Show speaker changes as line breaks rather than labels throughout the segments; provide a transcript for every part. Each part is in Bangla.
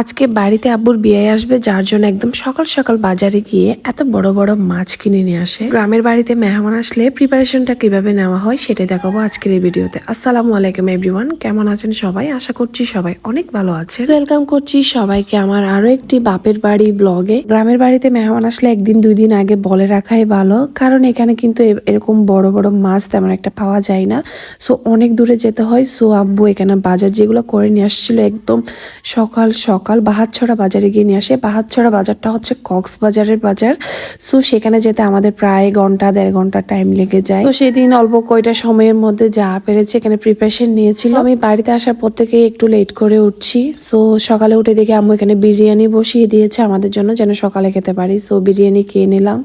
আজকে বাড়িতে আব্বুর বিয়ে আসবে, যার জন্য একদম সকাল সকাল বাজারে গিয়ে এত বড় বড় মাছ কিনে নিয়ে আসে। গ্রামের বাড়িতে মেহমান আসলে প্রিপারেশনটা কীভাবে নেওয়া হয় সেটাই দেখাবো আজকের এই ভিডিওতে। আসসালামু আলাইকুম এভরিওয়ান কেমন আছেন সবাই? আশা করছি সবাই অনেক ভালো আছে ওয়েলকাম করছি সবাইকে আমার আরও একটি বাপের বাড়ি ব্লগে গ্রামের বাড়িতে মেহমান আসলে একদিন, দুই দিন আগে বলে রাখাই ভালো, কারণ এখানে কিন্তু এরকম বড় বড় মাছ তেমন একটা পাওয়া যায় না। সো অনেক দূরে যেতে হয়। সো আব্বু এখানে বাজার যেগুলো করে নিয়ে আসছিল একদম সকাল সকাল বাহাতছড়া বাজারে গিয়ে নিয়ে আসে। বাহাতছড়া বাজারটা হচ্ছে কক্সবাজারের বাজার। সো সেখানে যেতে আমাদের প্রায় ঘণ্টা, দেড় ঘণ্টা টাইম লেগে যায়। তো সেদিন অল্প কয়টা সময়ের মধ্যে যা পেরেছে এখানে প্রিপারেশন নিয়েছিল আমি বাড়িতে আসার পর থেকে একটু লেট করে উঠছি। সো সকালে উঠে দেখে আম্মু এখানে বিরিয়ানি বসিয়ে দিয়েছে আমাদের জন্য, যেন সকালে খেতে পারি। সো বিরিয়ানি খেয়ে নিলাম।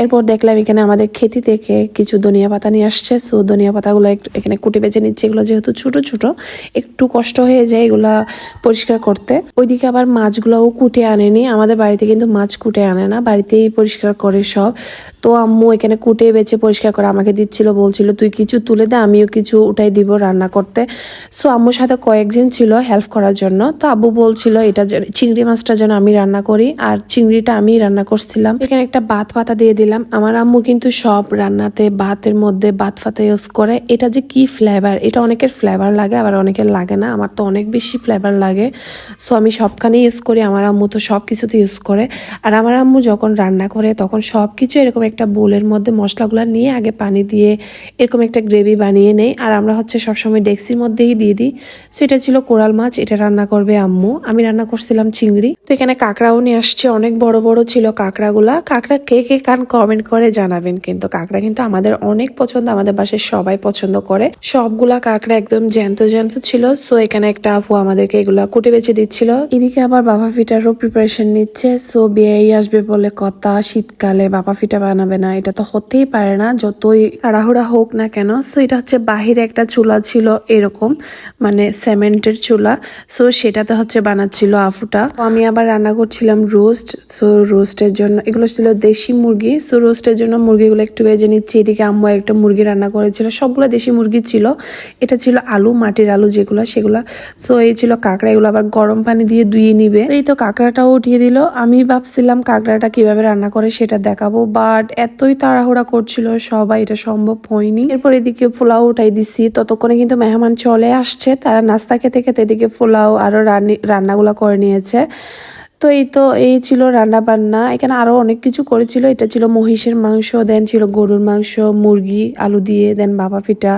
এরপর দেখলাম এখানে আমাদের খেতি থেকে কিছু ধনিয়া পাতা নিয়ে আসছে। সো ধনিয়া পাতাগুলো এখানে কুটে বেছে নিচ্ছে। এগুলো যেহেতু ছোট ছোট, একটু কষ্ট হয়ে যায় এগুলা পরিষ্কার করতে। ওইদিকে আবার মাছগুলোও কুটে আনেনি। আমাদের বাড়িতে কিন্তু মাছ কুটে আনে না, বাড়িতেই পরিষ্কার করে সব। তো আম্মু এখানে কুটে বেছে পরিষ্কার করে আমাকে দিচ্ছিল, বলছিল, তুই কিছু তুলে দে, আমিও কিছু উঠাই দিব রান্না করতে। সো আম্মুর সাথে কয়েকজন ছিল হেল্প করার জন্য। তো আব্বু বলছিল, এটা চিংড়ি মাছটা যেন আমি রান্না করি। আর চিংড়িটা আমি রান্না করছিলাম। এখানে একটা বাত পাতা দিয়ে দিলাম। আমার আম্মু কিন্তু সব রান্নাতে ভাতের মধ্যে বাত পাতা ইউজ করে। এটা যে কি ফ্লেভার এটা অনেকের ফ্লেভার লাগে, আবার অনেকের লাগে না। আমার তো অনেক বেশি ফ্লেভার লাগে। সো আমি সবখানে ইউজ করি, আমার আম্মু তো সব কিছুতে ইউজ করে। আর আমার আম্মু যখন রান্না করে, তখন সব কিছু এরকম একটা বোলের মধ্যে মশলাগুলো নিয়ে আগে পানি দিয়ে এরকম একটা গ্রেভি বানিয়ে নেই। আর আমরা হচ্ছে সবসময় ডেক্সির মধ্যেই দিয়ে দিই। সো এটা ছিল কোরাল মাছ, এটা রান্না করবে আম্মু। আমি রান্না করছিলাম চিংড়ি। তো এখানে কাঁকড়াও নিয়ে আসছে, অনেক বড় বড় ছিল কাঁকড়াগুলা। কাঁকড়া কে কে কান কমেন্ট করে জানাবেন কিন্তু। কাঁকড়া কিন্তু আমাদের অনেক পছন্দ, আমাদের বাসায় সবাই পছন্দ করে। সবগুলা কাঁকড়া একদম জ্যান্ত জ্যান্ত ছিল। সো এখানে একটা আপু আমাদেরকে এগুলা কুটে বেছে দিচ্ছিল। এদিকে আবার বাবা ফিটারও প্রিপারেশন নিচ্ছে সো বিয়ে আসবে বলে কথা। শীতকালে বাবা ফিটা বানাবে না, এটা তো হতেই পারে না, যতই তাড়াহুড়া হোক না কেন। সো এটা হচ্ছে বাহিরে একটা চুলা ছিল এরকম মানে সিমেন্টের চুলা সো সেটাতে হচ্ছে বানাচ্ছিল আফুটা। তো আমি আবার রান্না করছিলাম রোস্ট সো রোস্টের জন্য, এগুলো ছিল দেশি মুরগি সো রোস্টের জন্য মুরগিগুলো একটু ভেজে নিচ্ছি। এদিকে আম্মু একটা মুরগি রান্না করেছিল, সবগুলো দেশি মুরগি ছিল। এটা ছিল আলু, মাটির আলু যেগুলো, সেগুলো সো এই ছিল কাঁকড়া, এগুলো আবার গরম পানি দিয়ে ধুয়ে নিবে। এই তো কাঁকড়াটাও উঠিয়ে দিল। আমি ভাবছিলাম কাঁকড়াটা কীভাবে রান্না করে সেটা দেখাবো বাট এতই তাড়াহুড়া করছিল সবাই এটা সম্ভব হয়নি। এরপর এদিকে পোলাও উঠাই দিছি। ততক্ষণে কিন্তু মেহমান চলে আসছে। তারা নাস্তা খেতে খেতে এদিকে পোলাও আরও রান্নি রান্নাগুলো করে নিয়েছে। তো এই তো, এই ছিল রান্না বান্না এখানে আরও অনেক কিছু করেছিল। এটা ছিল মহিষের মাংস, দেন ছিল গরুর মাংস, মুরগি, আলু দিয়ে, দেন বাবা ফিটা।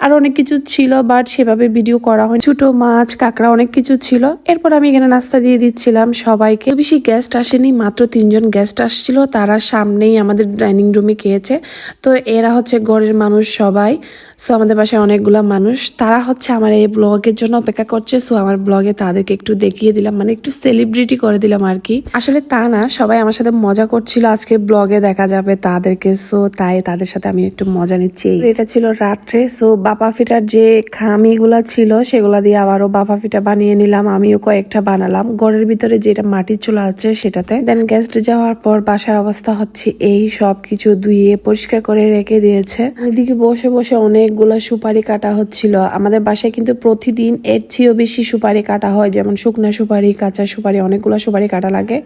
আর অনেক কিছু ছিল বাট সেভাবে ভিডিও করা হয় ছোট মাছ, কাঁকড়া অনেক কিছু ছিল। এরপর আমি এখানে নাস্তা দিয়ে দিচ্ছিলাম সবাইকে। বেশি গেস্ট আসেনি, মাত্র তিনজন গেস্ট আসছিল। তারা সামনেই আমাদের ডাইনিং রুমে খেয়েছে। তো এরা হচ্ছে ঘরের মানুষ সবাই। সো আমাদের বাসায় অনেকগুলা মানুষ। তারা হচ্ছে আমার এই ব্লগের জন্য অপেক্ষা করছে। সো আমার ব্লগে তাদেরকে একটু দেখিয়ে দিলাম। মানে একটু সেলিব্রিটি করে দিলাম আর কি। আসলে তা না, সবাই আমার সাথে মজা করছিল। আজকে ব্লগে দেখা যাবে তাদেরকে। সো তাই তাদের সাথে আমি একটু মজা নিচ্ছি। এটা ছিল রাত্রে। সো বাপা ফিটার যে খামিগুলা ছিল, সেগুলা দিয়ে আবারও বাপা ফিটা বানিয়ে নিলাম। আমিও কয়েকটা বানালাম। ঘরের ভিতরে যেটা মাটির চুলা আছে, সেটাতে। দেন গেস্ট যাওয়ার পর বাসার অবস্থা হচ্ছে এই সব কিছু ধুয়ে পরিষ্কার করে রেখে দিয়েছে। এদিকে বসে বসে অনেকগুলো সুপারি কাটা হচ্ছিল। আমাদের বাসায় কিন্তু প্রতিদিন এর চেয়েও বেশি সুপারি কাটা হয়, যেমন শুকনা সুপারি, কাঁচা সুপারি, অনেকগুলো সুপারি কাটা লাগে।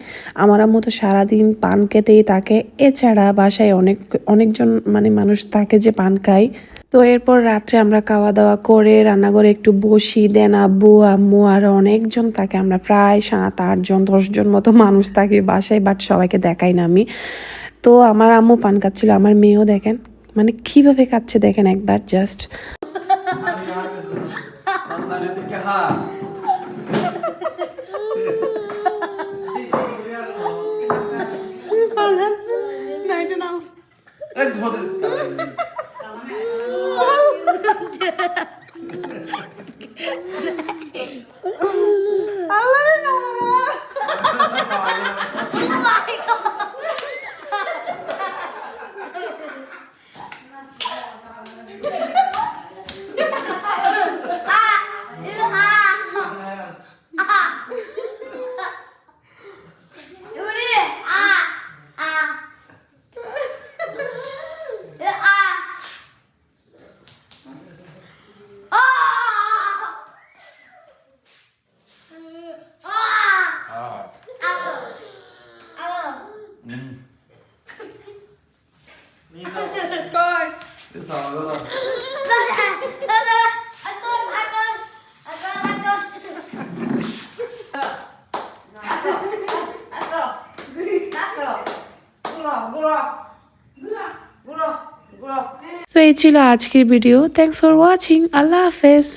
আমার মতো সারাদিন পান খেতেই থাকে। এছাড়া বাসায় অনেক, অনেকজন মানে মানুষ থাকে যে পান খায়। তো এরপর রাত্রে আমরা খাওয়া দাওয়া করে রান্নাঘরে একটু বসি। দেন আব্বু আম্মু আর অনেকজন থাকে। আমরা প্রায় সাত আটজন দশজন মতো মানুষ থাকি বাসায় বাট সবাইকে দেখাই না আমি। তো আমার আম্মু পান খাচ্ছিল। আমার মেয়েও দেখেন মানে কীভাবে খাচ্ছে দেখেন একবার জাস্ট
হ্যাঁ কই.
সো এই ছিল আজকের ভিডিও থ্যাংকস ফর ওয়াচিং আল্লাহ হাফেজ।